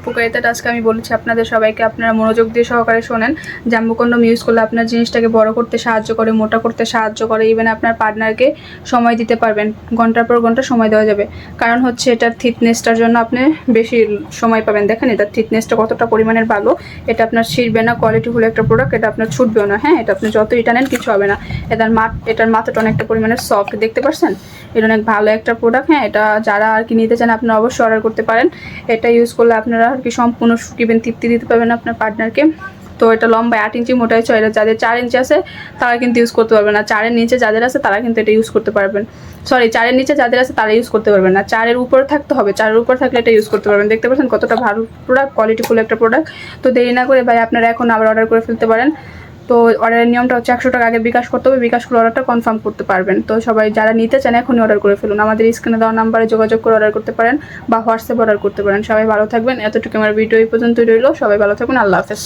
উপকারিতাটা আজকে আমি বলেছি আপনাদের সবাইকে, আপনারা মনোযোগ দিয়ে সহকারে শোনেন। জাম্বু কন্ডম ইউজ করলে আপনার জিনিসটাকে বড় করতে সাহায্য করে, মোটা করতে সাহায্য করে ইভেন আপনার পার্টনারকে সময় দিতে পারবেন। ঘণ্টার পর ঘণ্টা সময় দেওয়া যাবে। কারণ হচ্ছে এটার থিকনেসটার জন্য আপনি বেশি সময় পাবেন। দেখেন, এটার থিকনেসটা কতটা পরিমাণের ভালো। এটা আপনার ছিঁড়বে না কোয়ালিটি ফুল একটা প্রোডাক্ট এটা আপনার ছুটবেও না। হ্যাঁ এটা আপনি যতই টানেন, কিছু হবে না। এটার মাঠ এটার মাথাটা অনেকটা পরিমাণে সফট দেখতে পাচ্ছেন এটা অনেক ভালো একটা প্রোডাক্ট হ্যাঁ এটা যারা আর কি নিতে চান, আপনারা অবশ্যই অর্ডার করতে পারেন। এটা ইউজ করলে আপনারা আর কি সম্পূর্ণ শুকিবেন তৃপ্তি দিতে পারবেন আপনার পার্টনারকে তো এটা লম্বা আট ইঞ্চি, মোটা হচ্ছে এটা যাদের চার ইঞ্চি আছে, তারা কিন্তু ইউজ করতে পারবে না। চারের নিচে যাদের আছে, তারা কিন্তু এটা ইউজ করতে পারবেন। সরি চারের নিচে যাদের আছে, তারা ইউজ করতে পারবেন না। চারের উপরে থাকতে হবে, চারের উপর থাকলে এটা ইউজ করতে পারবেন। দেখতে পাচ্ছেন কতটা ভালো প্রোডাক্ট কোয়ালিটিফুল একটা প্রোডাক্ট তো দেরি না করে ভাই, আপনারা এখন আবার অর্ডার করে ফেলতে পারেন। তো অর্ডারের নিয়মটা হচ্ছে একশো টাকা আগে বিকাশ করতে হবে বিকাশ করে অর্ডারটা কনফার্ম করতে পারবেন। তো সবাই যারা নিতে চান এখনই অর্ডার করে ফেলুন। আমাদের স্ক্রিনে দেওয়া নাম্বারে যোগাযোগ করে অর্ডার করতে পারেন বা হোয়াটসঅ্যাপ অর্ডার করতে পারেন। সবাই ভালো থাকবেন। এতটুকু আমার ভিডিও এই পর্যন্তই রইল। সবাই ভালো থাকবেন আল্লাহ হাফেজ।